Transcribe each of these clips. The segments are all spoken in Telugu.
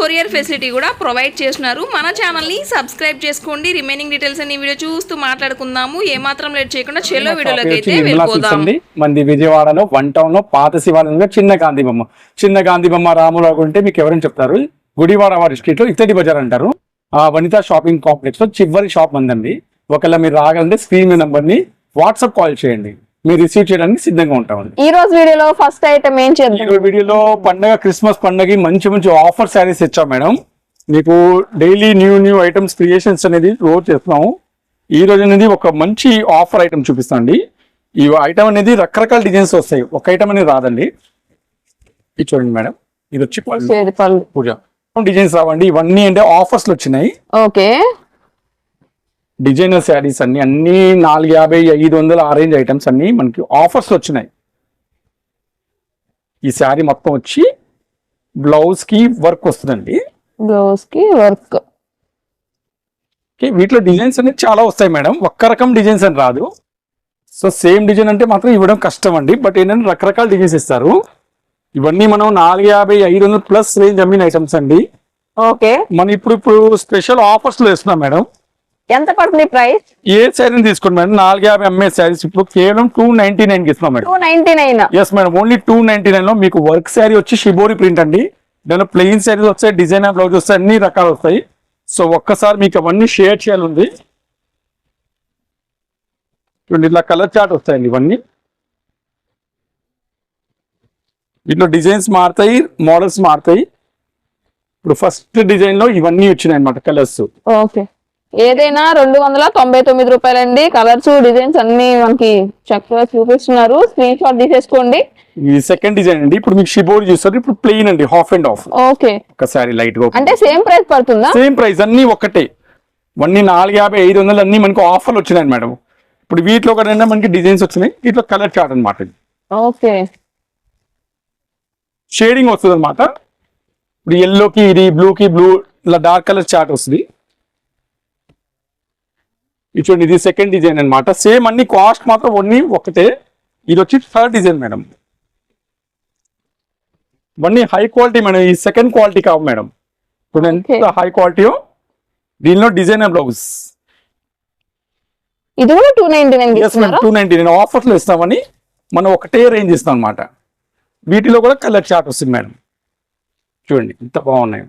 కొరియర్ ఫెసిలిటీ కూడా ప్రొవైడ్ చేస్తున్నారు. మన ఛానల్ని సబ్స్క్రైబ్ చేసుకోండి. రిమైనింగ్ డీటెయిల్స్ అన్ని వీడియో చూస్తూ మాట్లాడుకుందాము. ఏమాత్రం లేట్ చేయకుండా చెల్లో వీడియోలోకి అయితే వెళ్ళిపోదాం. మనది విజయవాడలో వన్ టౌన్లో పాత శివాలయంలో చిన్న గాంధీ బొమ్మ చిన్న గాంధీ బొమ్మ రామురావు అంటే మీకు ఎవరైనా చెప్తారు? గుడివాడ వారి స్ట్రీట్లో ఇత్తడి బజార్ అంటారు. ఆ వనిత షాపింగ్ కాంప్లెక్స్లో చివరి షాప్ మందండి ఒకవేళ మీరు రాగాలంటే స్క్రీన్ మీద నంబర్ని వాట్సాప్ కాల్ చేయండి. మీరు రిసీవ్ చేయడానికి సిద్ధంగా ఉంటామండి. ఈ రోజు వీడియోలో ఫస్ట్ ఐటమ్ ఏం ఈ చేద్దాం రోజు వీడియోలో పండగ క్రిస్మస్ పండగకి మంచి మంచి ఆఫర్ శారీస్ ఇచ్చాం మేడం. మీకు daily new new items creations అనేది రోజు చేస్తున్నాము. ఈ రోజు అనేది ఒక మంచి ఆఫర్ ఐటమ్ చూపిస్తాండి ఈ ఐటమ్ అనేది రకరకాల డిజైన్స్ వస్తాయి. ఒక ఐటమ్ అనేది రాదండి. ఇది చూడండి మేడం. ఇది వచ్చి పూజ. డిజైన్స్ రావండి? ఇవన్నీ అంటే ఆఫర్స్ వచ్చినాయి. ఓకే. డిజైనర్ శారీస్ అన్ని అన్ని నాలుగు యాభై ఐదు వందల ఆరేంజ్ ఐటమ్స్ అన్ని మనకి ఆఫర్స్ వచ్చినాయి. ఈ శారీ మొత్తం వచ్చి బ్లౌజ్కి వర్క్ వస్తుందండి. బ్లౌజ్కి వర్క్ వీటిలో డిజైన్స్ అనేది చాలా వస్తాయి మేడం. ఒక్క రకం డిజైన్స్ అని రాదు. సో సేమ్ డిజైన్ అంటే మాత్రం ఇవ్వడం కష్టం అండి. బట్ ఏంటంటే రకరకాల డిజైన్స్ ఇస్తారు. ఇవన్నీ మనం నాలుగు యాభై ఐదు వందల ప్లస్ రేంజ్ అమ్మిన ఐటమ్స్ అండి. ఓకే మనం ఇప్పుడు ఇప్పుడు స్పెషల్ ఆఫర్స్లో ఇస్తున్నాం మేడం. ఎంత పడుతుంది ప్రైస్? ఏ శారీని తీసుకోండి మేడం? నాలుగు యాభై అమ్మే శారీస్. ఇప్పుడు కేవలం టూ నైన్టీ నైన్కి ఇస్తున్నాం madam. Two ninety nine yes madam only two ninety నైన్లో మీకు వర్క్ శారీ వచ్చి షిబోరి ప్రింట్ అండి. దానిలో ప్లెయిన్ శారీస్ వస్తాయి డిజైనర్ బ్లౌజ్ వస్తాయి అన్ని రకాలు వస్తాయి. సో ఒక్కసారి మీకు అవన్నీ షేర్ చేయాలి ఉంది చూడండి ఇట్లా కలర్ చార్ట్ వస్తాయండి ఇవన్నీ. వీటిలో డిజైన్స్ మారుతాయి మోడల్స్ మారుతాయి. ఇప్పుడు ఫస్ట్ డిజైన్లో ఇవన్నీ వచ్చినాయి అనమాట కలర్స్ ఓకే. ఏదైనా రెండు వందల తొంభై తొమ్మిది రూపాయలండి. కలర్స్ డిజైన్స్ అన్ని మనకి చక్కగా చూపిస్తున్నారు. స్క్రీన్ షాట్ తీసేసుకోండి. ఇది సెకండ్ డిజైన్ అండి. ఇప్పుడు మీకు షిబోరి చూస్తారు. ఇప్పుడు ప్లెయిన్ అండి. హాఫ్ అండ్ హాఫ్ ఓకే ఒక శారీ లైట్గా అంటే సేమ్ ప్రైస్ పడుతుందా? సేమ్ ప్రైస్ అన్ని ఒకటే అన్ని నాలుగు యాభై ఐదు వందలు అన్ని మనకు ఆఫర్లు వచ్చినాయి మేడం. ఇప్పుడు వీటిలో కూడా మనకి డిజైన్స్ వచ్చినాయి. వీటిలో కలర్ చార్ట్ అనమాట ఓకే షేడింగ్ వస్తుంది అనమాట ఇప్పుడు ఎల్లోకి ఇది బ్లూకి బ్లూ ఇలా డార్క్ కలర్ చార్ట్ వస్తుంది. చూడండి ఇది సెకండ్ డిజైన్ అన్నమాట. సేమ్ అన్ని కాస్ట్ మాత్రం అన్ని ఒకటే. ఇది వచ్చి థర్డ్ డిజైన్ మేడం. ఇవన్నీ హై క్వాలిటీ మేడం ఈ సెకండ్ క్వాలిటీ కావు మేడం. ఇప్పుడు ఎంత. హై క్వాలిటీయో దీనిలో డిజైనర్ బ్లౌజ్ ఇది కూడా two ninety nine two ninety nine ఆఫర్స్లో ఇస్తామని మనం ఒకటే రేంజ్ ఇస్తాం అనమాట వీటిలో కూడా కలర్ చార్ట్ వస్తుంది మేడం. చూడండి ఇంత బాగున్నాయి.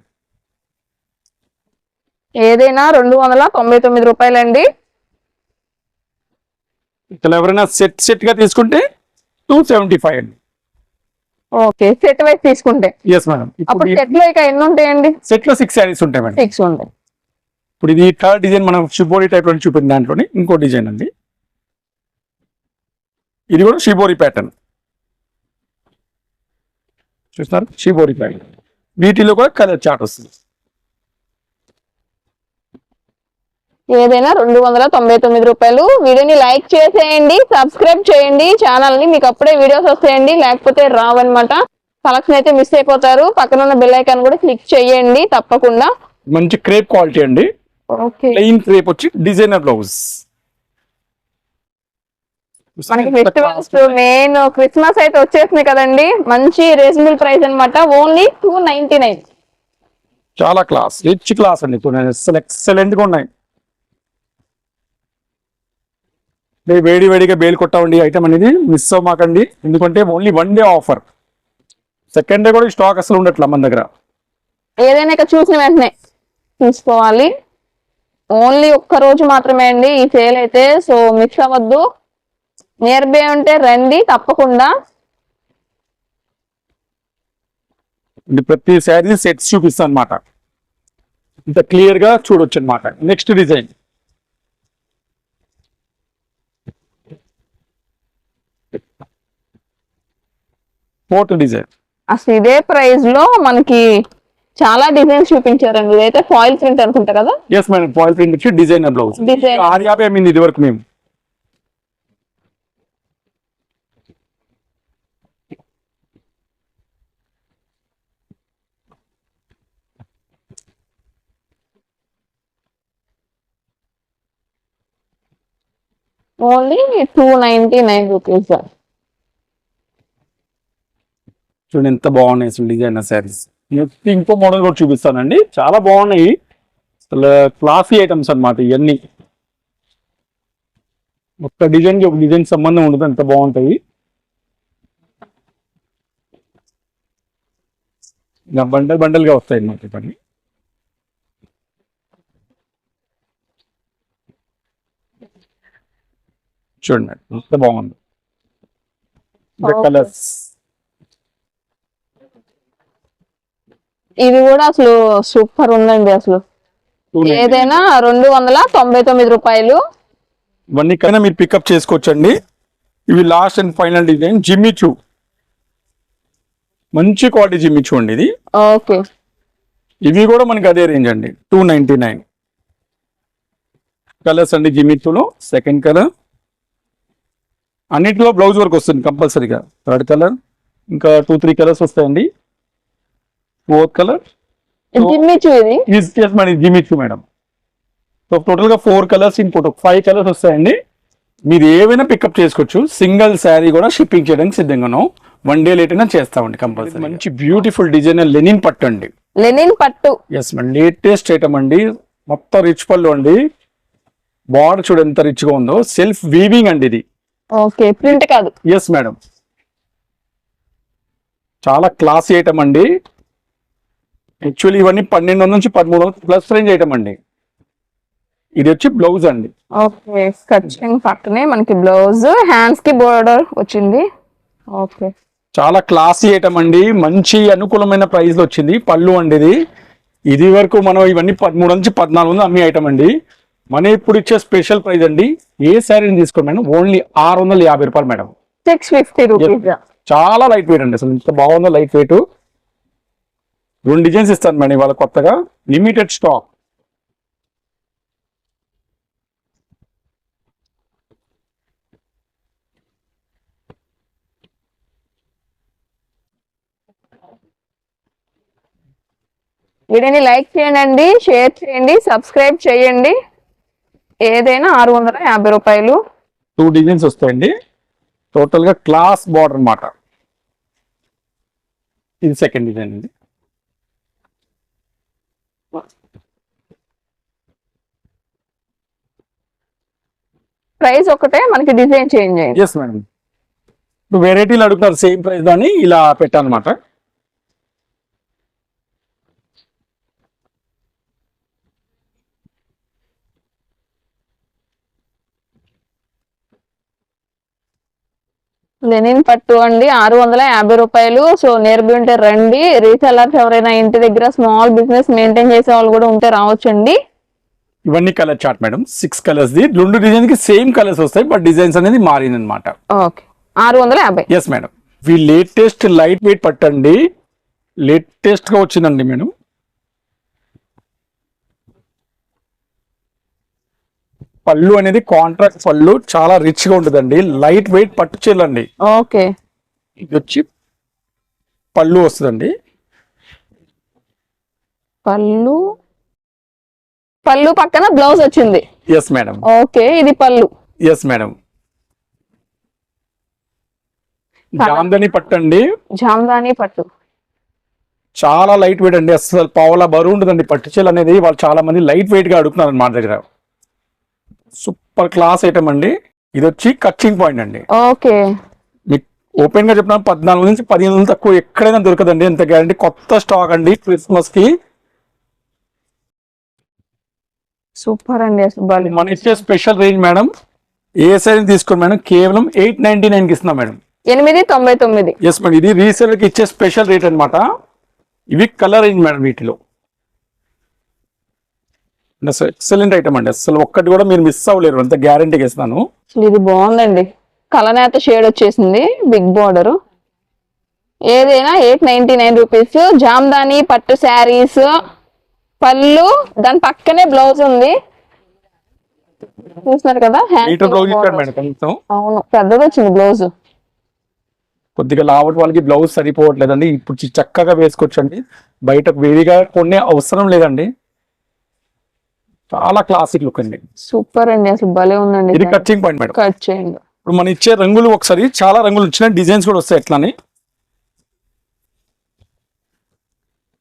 ఏదైనా రెండు వందల తొంభై తొమ్మిది రూపాయలండి. ఇక్కడ ఎవరైనా సెట్ సెట్గా తీసుకుంటే టూ సెవెంటీ ఫైవ్ అండి. ఓకే సెట్ వైజ్ తీసుకుంటే. ఎస్ మేడం అప్పుడు ఇప్పుడు సెట్లో ఇక ఎన్ని ఉంటాయండి? సెట్లో సిక్స్ శారీస్ ఉంటాయి మేడం. సిక్స్ ఉంటాయి. ఇప్పుడు ఇది థర్డ్ డిజైన్ మనం షిబోరి టైప్లో చూపించిన దాంట్లోనే ఇంకో డిజైన్ అండి ఇది కూడా షిబోరి ప్యాటర్న్ చూస్తున్నారు? షిబోరి ప్యాటర్న్ వీటిలో కూడా కలర్ చార్ట్ వస్తుంది. ఏదైనా రెండు వందల తొంభై తొమ్మిది రూపాయలు. వీడియోని లైక్ చేసేయండి సబ్స్క్రైబ్ చేయండి. ఛానల్ని మీకు అప్పుడే వీడియోస్ వస్తాయండి. లేకపోతే రావన్నమాట. కలెక్షన్ అయితే మిస్ అయిపోతారు. పక్కన ఉన్న బెల్ ఐకాన్ కూడా క్లిక్ చేయండి తప్పకుండా. మంచి క్రేప్ క్వాలిటీ అండి. ప్లెయిన్ క్రేప్ వచ్చి డిజైనర్ బ్లౌజ్ మనకి ఫెస్టివల్స్ మెయిన్ క్రిస్మస్ అయితే వచ్చేసింది కదండి. మంచి రీజనబుల్ ప్రైస్ అన్నమాట. ఓన్లీ టూ నైన్టీ నైన్ చాలా క్లాస్ రిచ్ క్లాస్ అండి. ఎక్సలెంట్గా ఉన్నాయి. మీరు వేడి వేడిగా బేల్ కొట్టామండి ఐటమ్ అనేది మిస్ అవ్వమాకండి. ఎందుకంటే only one day offer second day కూడా స్టాక్ అసలు ఉండట్లా మన దగ్గర. ఏదైనా ఇక చూసిన వెంటనే తీసుకోవాలి. ఓన్లీ ఒక్క రోజు మాత్రమే అండి ఈ సేల్ అయితే. సో మిక్స్ అవ్వద్దు. నియర్ బై ఉంటే రండి తప్పకుండా. ప్రతి శారీ సెట్స్ చూపిస్తాను అనమాట ఇంత క్లియర్గా చూడొచ్చు అనమాట నెక్స్ట్ డిజైన్ ఫోర్త్ డిజైన్ అసలు ఇదే ప్రైస్లో మనకి చాలా డిజైన్స్ చూపించారండి. ఇదైతే ఫాయిల్ ప్రింట్ అనుకుంటారు కదా? ఎస్ మేడం ఫాయిల్ ప్రింట్ వచ్చి డిజైనర్ బ్లౌజ్ డిజైన్ ఆరు యాభై అమ్మింది ఇది వరకు మేము only two ninety nine rupees sir చూడండి ఎంత బాగున్నాయి అసలు డిజైనర్ శారీస్ నెక్స్ట్ ఇంకో మోడల్ కూడా చూపిస్తానండి. చాలా బాగున్నాయి. అసలు క్లాసీ ఐటమ్స్ అన్నమాట ఇవన్నీ. ఒక్క డిజైన్కి ఒక డిజైన్ సంబంధం ఉండదు ఎంత బాగుంటాయి. బండల్ బండల్గా వస్తాయి అన్నమాట ఇవన్నీ. చూడండి ఎంత బాగుంది. కలర్స్ ఇది కూడా అసలు సూపర్ ఉందండి అసలు. ఏదైనా రెండు వందల తొంభై తొమ్మిది రూపాయలు. ఇవన్నీ కన్నా మీరు పికప్ చేసుకోవచ్చండి. ఇవి లాస్ట్ అండ్ ఫైనల్ డిజైన్ జిమ్మి చూ మంచి క్వాలిటీ జిమ్మి చూ అండి ఇది. ఓకే. ఇవి కూడా మనకి అదే రేంజ్ అండి టూ నైన్టీ నైన్ కలర్స్ అండి జిమ్మి చూలో సెకండ్ కలర్ అన్నిటిలో బ్లౌజ్ వర్క్ వస్తుంది కంపల్సరీగా. థర్డ్ కలర్ ఇంకా టూ త్రీ కలర్స్ వస్తాయండి. ఫోర్త్ కలర్ జిమ్మిచు ఇది ఈజ్ చేసి మన జిమ్మి చూ మేడం సో టోటల్గా ఫోర్ కలర్స్ ఇంకోటి ఫైవ్ కలర్స్ వస్తాయండి. మీరు ఏవైనా పికప్ చేసుకోవచ్చు. సింగిల్ శారీ కూడా షిప్పింగ్ చేయడానికి సిద్ధంగా ఉన్నాం వన్ డే లేట్ అయినా చేస్తామండి కంపల్సరీ మంచి బ్యూటిఫుల్ డిజైనర్ లెనిన్ పట్టు అండి. లెనిన్ పట్టు. ఎస్ మేడం లేటెస్ట్ ఐటమ్ అండి. మొత్తం రిచ్ పళ్ళు అండి. బార్డర్ చూడు ఎంత రిచ్గా ఉందో. సెల్ఫ్ వీవింగ్ అండి ఇది. ఓకే ప్రింట్ కాదు. ఎస్ మేడం చాలా క్లాసీ ఐటమ్ అండి. యాక్చువల్లీ ఇవన్నీ పన్నెండు వందల నుంచి పదమూడు వందల ప్లస్ రేంజ్ ఐటమ్ అండి. ఇది వచ్చి బ్లౌజ్ అండి. ఓకే కచ్చింగ్ పట్టునే మనకి బ్లౌజ్ హ్యాండ్స్కి బోర్డర్ వచ్చింది. ఓకే. చాలా క్లాసీ ఐటమ్ అండి. మంచి అనుకూలమైన ప్రైస్లో వచ్చింది. పళ్ళు అండి ఇది. ఇది వరకు మనం ఇవన్నీ పదమూడు నుంచి పద్నాలుగు వందలు అమ్మే ఐటమ్ అండి. మన ఇప్పుడు ఇచ్చే స్పెషల్ ప్రైస్ అండి. ఏ శారీని తీసుకోండి మేడం? ఓన్లీ ఆరు వందల యాభై రూపాయలు మేడం. సిక్స్ ఫిఫ్టీ రూపీస్ చాలా లైట్ వెయిట్ అండి. అసలు ఇంత బాగుందో లైట్ వెయిట్. రెండు డిజైన్స్ ఇస్తాను మేడం ఇవాళ కొత్తగా. లిమిటెడ్ స్టాక్ వీడియోని లైక్ చేయండి షేర్ చేయండి సబ్స్క్రైబ్ చేయండి. ఏదైనా ఆరు వందల యాభై రూపాయలు. టూ డిజైన్స్ వస్తాయండి. టోటల్గా క్లాస్ బార్డర్ అన్నమాట. ఇది సెకండ్ డిజైన్ అండి. ప్రైస్ ఒకటే మనకి డిజైన్ చేంజ్ అయింది ఎస్ మేడం ఇప్పుడు వెరైటీలు అడుగుతున్నారు సేమ్ ప్రైస్ దాన్ని ఇలా పెట్టానమాట. లెనిన్ పట్టు అండి ఆరు వందల యాభై రూపాయలు. సో నేర్బి ఉంటే రండి. రీసెలర్స్ ఎవరైనా ఇంటి దగ్గర స్మాల్ బిజినెస్ మెయింటైన్ చేసే వాళ్ళు కూడా ఉంటే రావచ్చండి. ఇవన్నీ colour chart madam six colours the. రెండు డిజైన్కి సేమ్ కలర్స్ వస్తాయి బట్ డిజైన్స్ అనేది మారింది అనమాట ఓకే ఆరు వందల యాభై. ఎస్ మేడం ఈ లేటెస్ట్ లైట్ వెయిట్ పట్టండి. లేటెస్ట్గా వచ్చిందండి మేడం పళ్ళు అనేది కాంట్రాక్ట్ పళ్ళు. చాలా రిచ్గా ఉంటుందండి. లైట్ వెయిట్ పట్టు చీరలు అండి ఓకే ఇది వచ్చి పళ్ళు వస్తుందండి. పళ్ళు పళ్ళు పక్కన బ్లౌజ్ వచ్చింది. ఎస్ మేడం ఓకే ఇది పళ్ళు. ఎస్ మేడం జామ్దని పట్టండి జామ్దాని పట్టు. చాలా లైట్ వెయిట్ అండి. అసలు పావులా బరువు ఉంటుందండి పట్టు చీరలు అనేది వాళ్ళు చాలా మంది లైట్ వెయిట్గా అడుగుతున్నారు మా దగ్గర. సూపర్ క్లాస్ ఐటమ్ అండి. ఇది వచ్చి కచ్చింగ్ పాయింట్ అండి. ఓకే. మీకు ఓపెన్గా చెప్పిన పద్నాలుగు నుంచి పదిహేను తక్కువ ఎక్కడైనా దొరకదండి. ఎంత గ్యారంటీ కొత్త స్టాక్ అండి. క్రిస్మస్కి సూపర్ అండి అసలు. మన ఇచ్చే స్పెషల్ రేంజ్ మేడం ఏ సైజ్ తీసుకోండి మేడం? కేవలం ఎయిట్ నైన్టీ నైన్కి ఇస్తున్నాం మేడం. ఎనిమిది తొంభై తొమ్మిది. ఎస్ మేడం ఇది రీసేల్కి ఇచ్చే స్పెషల్ రేట్ అన్నమాట. ఇవి కలర్ రేంజ్ మేడం వీటిలో. ఎక్సలెంట్ ఐటమ్ అండి. అసలు ఒక్కటి కూడా మీరు మిస్ అవ్వలేరు. అంత గ్యారంటీగా ఇస్తాను. అసలు ఇది బాగుందండి. కలనేత షేడ్ వచ్చేసింది. బిగ్ బార్డర్ ఏదైనా eight ninety nine rupees Jamdani పట్టు శారీస్. పళ్ళు దాని పక్కనే బ్లౌజ్ ఉంది. చూస్తున్నారు కదా బ్లౌజ్ ఇచ్చాడు అవును పెద్దది వచ్చింది బ్లౌజ్. కొద్దిగా లావట్ వాళ్ళకి బ్లౌజ్ సరిపోవట్లేదండి. ఇప్పుడు చక్కగా వేసుకోవచ్చండి బయట వేడిగా కొనే అవసరం లేదండి. చాలా క్లాసిక్ లుక్ అండి. సూపర్ అండి అసలు భలే ఉందండి ఇది కటింగ్ పాయింట్ మేడం. కట్ చేయండి. ఇప్పుడు మనం ఇచ్చే రంగులు ఒకసారి చాలా రంగులు వచ్చిన డిజైన్స్ కూడా వస్తాయి ఎట్లానే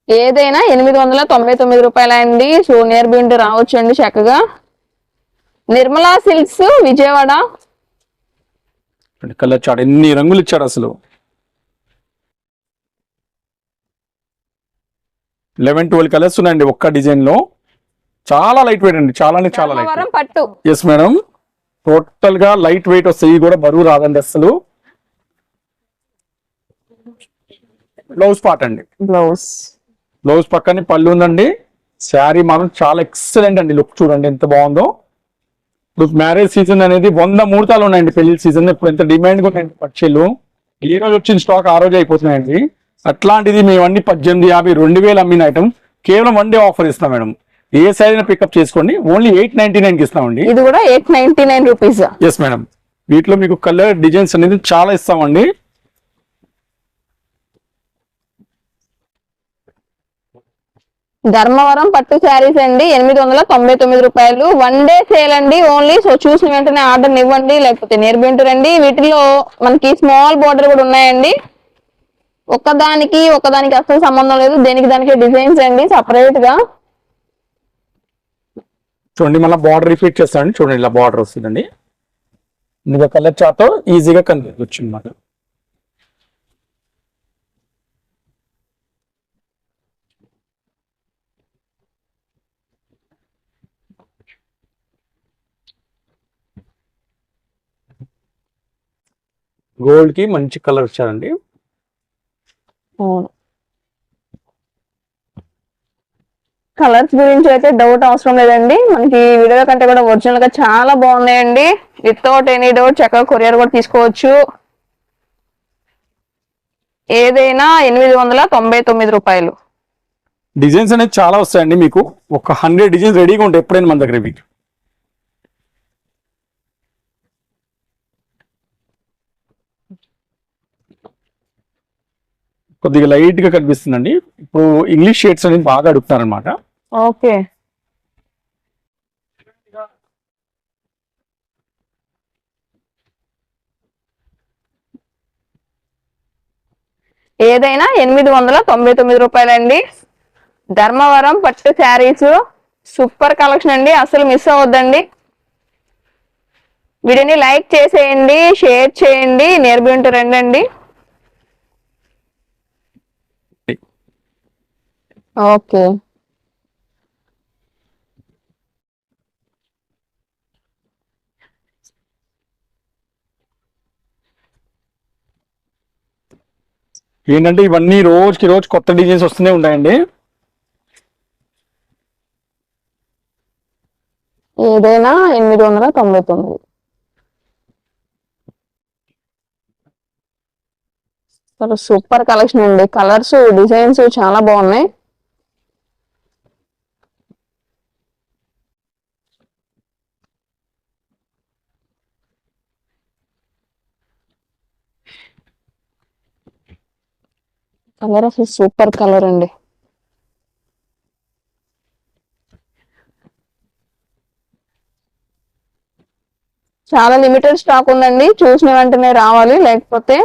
ఏదైనా ఎనిమిది వందల తొంభై తొమ్మిది రూపాయల అండి సో నియర్ బీ ఉంటే రావచ్చు అండి చక్కగా Nirmala silks Vijayawada colour chart ఎన్ని రంగులు ఇచ్చాడు అసలు? లెవెన్ ట్వెల్వ్ కలర్స్ ఉన్నాయండి ఒక్క డిజైన్లో చాలా లైట్ వెయిట్ అండి చాలా అంటే చాలా లైట్ పట్టు. ఎస్ మేడం టోటల్గా లైట్ వెయిట్ వస్తాయి కూడా బరువు రాదండి అసలు. బ్లౌజ్ పార్ట్ అండి. బ్లౌజ్ బ్లౌజ్ పక్కనే పళ్ళు ఉందండి. శారీ మాత్రం చాలా ఎక్సలెంట్ అండి. లుక్ చూడండి ఎంత బాగుందో. ఇప్పుడు మ్యారేజ్ సీజన్ అనేది వంద ముహూర్తాలు ఉన్నాయండి పెళ్ళి సీజన్ ఇప్పుడు ఎంత డిమాండ్ ఉన్నాయండి పక్షులు. ఈ రోజు వచ్చిన స్టాక్ ఆ రోజు అయిపోతున్నాయండి. అట్లాంటిది మేము అన్ని పద్దెనిమిది యాభై రెండు వేలు అమ్మిన ఐటమ్ కేవలం వన్ డే ఆఫర్ ఇస్తాం మేడం. ఏ సైజ్ పికప్ చేసుకోండి. ఓన్లీ ఎయిట్ నైన్టీ నైన్కి ఇస్తామండి. ఇది కూడా eight ninety nine rupees yes madam వీటిలో మీకు కలర్ డిజైన్స్ అనేది చాలా ఇస్తామండి. ధర్మవరం పట్టు శారీస్ అండి ఎనిమిది వందల తొంభై తొమ్మిది రూపాయలు. వన్ డే సేల్ అండి ఓన్లీ సో చూసిన వెంటనే ఆర్డర్ ఇవ్వండి లేకపోతే నేర్పింటు రండి. వీటిలో మనకి స్మాల్ బోర్డర్ కూడా ఉన్నాయండి. ఒకదానికి ఒకదానికి అసలు సంబంధం లేదు. దేనికి దానికి డిజైన్స్ అండి సపరేట్గా. చూడండి మళ్ళీ బార్డర్ రిపీట్ చేస్తాను చూడండి ఇలా బార్డర్ వస్తుందండి. ఇంకా కలర్ చాతో ఈజీగా కనిపించవచ్చు అన్నమాట గోల్డ్కి మంచి కలర్ వచ్చారండి. కలర్స్ గురించి అయితే డౌట్ అవసరం లేదండి. మనకి వీడియో కంటే కూడా ఒరిజినల్గా చాలా బాగున్నాయండి. వితౌట్ ఎనీ డౌట్ చక్కగా కొరియర్ కూడా తీసుకోవచ్చు. ఏదైనా ఎనిమిది వందల తొంభై తొమ్మిది రూపాయలు. డిజైన్స్ అనేది చాలా వస్తాయండి మీకు. ఒక హండ్రెడ్ డిజైన్స్ రెడీగా ఉంటాయి ఎప్పుడైనా మన దగ్గర ఇవి. కొద్దిగా లైట్గా కనిపిస్తుందండి. ఇప్పుడు ఇంగ్లీష్ షేడ్స్ అనేది బాగా అడుగుతారనమాట ఓకే. ఏదైనా ఎనిమిది వందల తొంభై తొమ్మిది రూపాయలండి. ధర్మవరం పట్టు శారీస్ సూపర్ కలెక్షన్ అండి. అసలు మిస్ అవ్వద్దండి. వీడియోని లైక్ చేసేయండి షేర్ చేయండి నేర్పి రండి ఓకే. ఏంటంటే ఇవన్నీ రోజుకి రోజు కొత్త డిజైన్స్ వస్తూనే ఉంటాయండి. ఏదైనా ఎనిమిది వందల తొంభై తొమ్మిది. సూపర్ కలెక్షన్ అండి. కలర్స్ డిజైన్స్ చాలా బాగున్నాయి. కలర్ అసలు సూపర్ కలర్ అండి. చాలా లిమిటెడ్ స్టాక్ ఉందండి. చూసిన వెంటనే రావాలి. లేకపోతే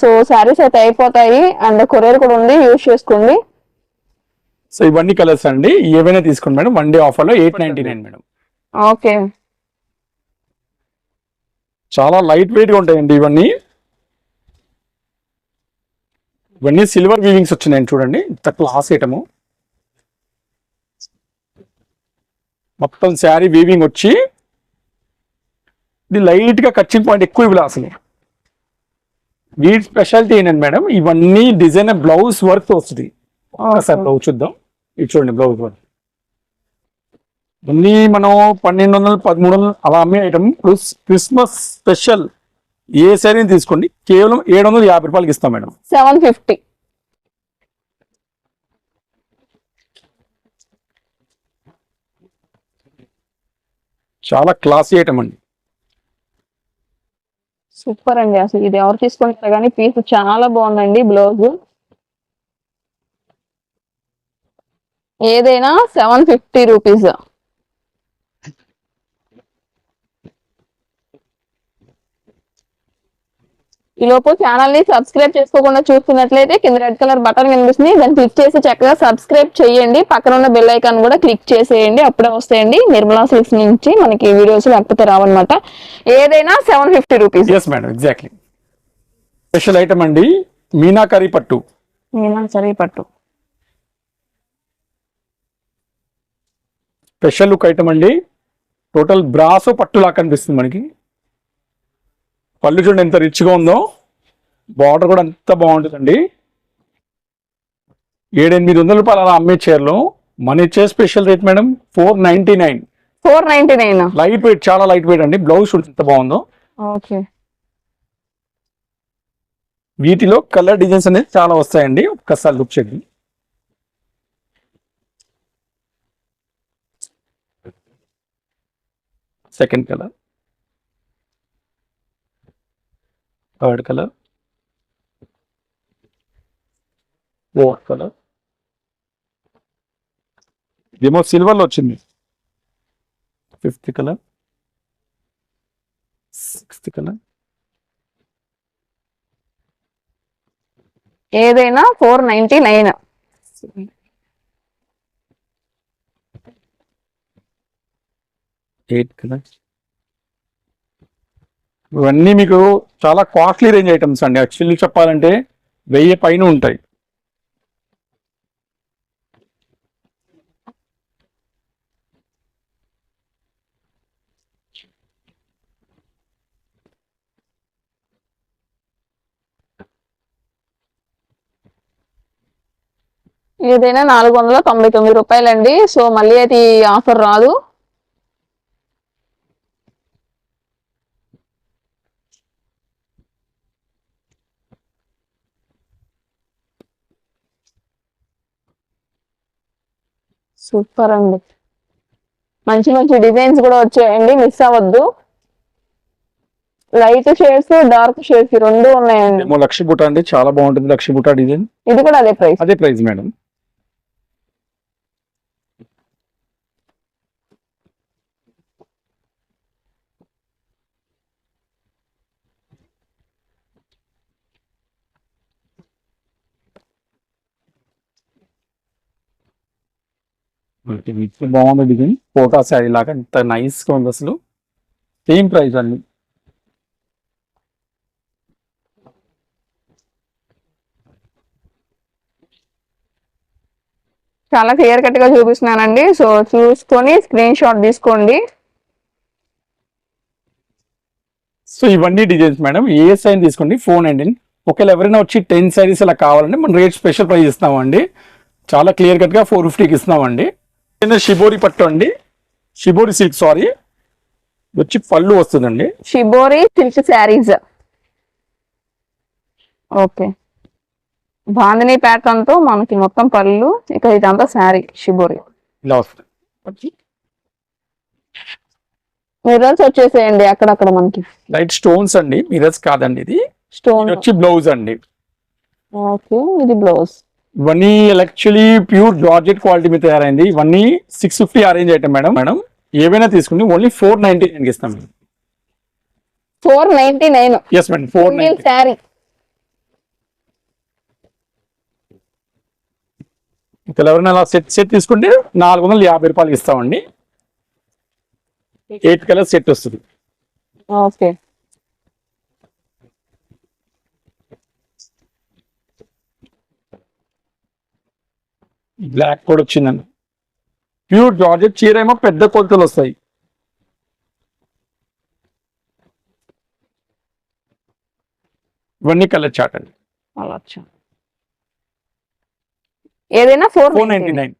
సో శారీస్ అయితే అయిపోతాయి. అండ్ కొరియర్ కూడా ఉంది. యూజ్ చేసుకోండి. సో ఇవన్నీ కలర్స్ అండి. ఏవైనా తీసుకోండి మేడం. వన్ డే ఆఫర్లో eight ninety nine madam. Okay. చాలా లైట్ వెయిట్గా ఉంటాయండి ఇవన్నీ. ఇవన్నీ సిల్వర్ వీవింగ్స్ వచ్చినాయండి చూడండి. ఇంత క్లాస్ ఐటము మొత్తం శారీ వీవింగ్ వచ్చి ఇది లైట్గా కచ్చింగ్ పాయింట్ ఎక్కువ ఇవ్వలే అసలు. వీటి స్పెషాలిటీ ఏంటంటే మేడం ఇవన్నీ డిజైన్ బ్లౌజ్ వర్క్ వస్తుంది. సార్ బ్లౌజ్ చూద్దాం. ఇది చూడండి బ్లౌజ్ వర్క్ ఇవన్నీ మనం పన్నెండు వందలు పదమూడు వందలు అలా అమ్మే ఐటమ్ ప్లస్ క్రిస్మస్ స్పెషల్ ఏ శారీని తీసుకోండి? కేవలం ఏడు వందల యాభై రూపాయలకి ఇస్తాం మేడం. Seven fifty. చాలా క్లాసీ ఐటమ్ అండి. సూపర్ అండి అసలు. ఇది ఎవరు తీసుకుంటారు కానీ పీస్ చాలా బాగుందండి బ్లౌజ్. ఏదైనా సెవెన్ ఫిఫ్టీ రూపీస్. ఈ లోపు ఛానల్ని సబ్స్క్రైబ్ చేసుకోకుండా చూస్తున్నట్లయితే కింద రెడ్ కలర్ బటన్ కనిపిస్తుంది. దాన్ని క్లిక్ చేసి చక్కగా సబ్స్క్రైబ్ చేయండి. పక్కన ఉన్న బెల్ ఐకాన్ కూడా క్లిక్ చేసేయండి. అప్పుడే వస్తాయండి. నిర్మలా సిల్క్స్ నుంచి మనకి వీడియోస్ లేకపోతే రావన్నమాట. ఏదైనా seven fifty rupees yes madam exactly special item అండి. మీనాకరీ పట్టు. సరే పట్టు. స్పెషల్ లుక్ ఐటమ్ అండి. టోటల్ బ్రాసో పట్టులా కనిపిస్తుంది మనకి. పళ్ళు చూడండి ఎంత రిచ్గా ఉందో. బార్డర్ కూడా అంత బాగుంటుందండి. ఏడెనిమిది వందల రూపాయలు అలా అమ్మే చీరలో. మన ఇచ్చే special rate madam four ninety nine four ninety nine light weight చాలా లైట్ వెయిట్ అండి. బ్లౌజ్ చూడండి ఎంత బాగుందో. ఓకే వీటిలో కలర్ డిజైన్స్ అనేది చాలా వస్తాయండి. ఒక్కసారి లుక్ చేయండి. Second colour third colour fourth colour ఇదేమో సిల్వర్లో వచ్చింది ఫిఫ్త్ కలర్ సిక్స్త్ కలర్ ఏదైనా four ninety nine eight colours ఇవన్నీ మీకు చాలా కాస్ట్లీ రేంజ్ ఐటమ్స్ అండి. యాక్చువల్లీ చెప్పాలంటే వెయ్యి పైన ఉంటాయి. ఏదైనా నాలుగు వందల తొంభై తొమ్మిది రూపాయలండి. సో మళ్ళీ అది ఆఫర్ రాదు. సూపర్ అండి మంచి మంచి డిజైన్స్ కూడా వచ్చాయండి మిస్ అవ్వద్దు. లైట్ షేడ్స్ డార్క్ షేడ్స్ రెండు ఉన్నాయండి. ఏమో లక్ష బుట్ట అండి చాలా బాగుంటుంది లక్ష బుట్ట డిజైన్. ఇది కూడా అదే ప్రైస్. అదే ప్రైస్ మేడం. బాగుంది డిజైన్ ఫోటో శారీ లాగా ఎంత నైస్గా ఉంది అసలు. సేమ్ ప్రైస్ అండి. చాలా క్లియర్ కట్గా చూపిస్తున్నానండి. సో చూసుకొని స్క్రీన్ షాట్ తీసుకోండి. సో ఇవన్నీ డిజైన్స్ మేడం ఏ సైన్ తీసుకోండి? ఫోన్ అండి. ఒకవేళ ఎవరైనా వచ్చి టెన్ సారీస్ అలా కావాలంటే మనం రేట్ స్పెషల్ ప్రైస్ ఇస్తామండి. చాలా క్లియర్ కట్గా ఫోర్ ఫిఫ్టీకి ఇస్తున్నామండి చిన్న షిబోరి పట్టు అండి. షిబోరి సిల్క్ సారీ వచ్చి పళ్ళు వస్తుందండి. Shibori silk sarees. Okay. Bandhani ప్యాటర్న్తో మనకి మొత్తం పళ్ళు ఇక ఇదంతా శారీ షిబోరి. ఇలా వస్తుంది. మిర్రర్స్ వచ్చేసేయండి అక్కడక్కడ మనకి. లైట్ స్టోన్స్ అండి. మిరర్స్ కాదండి ఇది. స్టోన్ వచ్చి బ్లౌజ్ అండి. ఓకే ఇది బ్లౌజ్ ఇవన్నీ యాక్చువల్లీ ప్యూర్ జార్జెట్ క్వాలిటీ మీద తయారైంది. ఇవన్నీ six fifty range item madam madam ఏవైనా తీసుకుని ఓన్లీ ఫోర్ నైన్టీ నైన్కి ఇస్తాం. Four ninety nine yes madam four ninety saree ఇక్కడ ఎవరైనా అలా సెట్ సెట్ తీసుకుంటే నాలుగు వందల యాభై రూపాయలకి ఇస్తామండి. ఎయిట్ కలర్ సెట్ వస్తుంది. ఓకే బ్లాక్ కూడా వచ్చిందండి. ప్యూర్ జార్జెట్ చీర ఏమో పెద్ద కొలతలు వస్తాయి. ఇవన్నీ కలర్ చాట్ అండి. ఏదైనా ఫోర్ నైన్టీ నైన్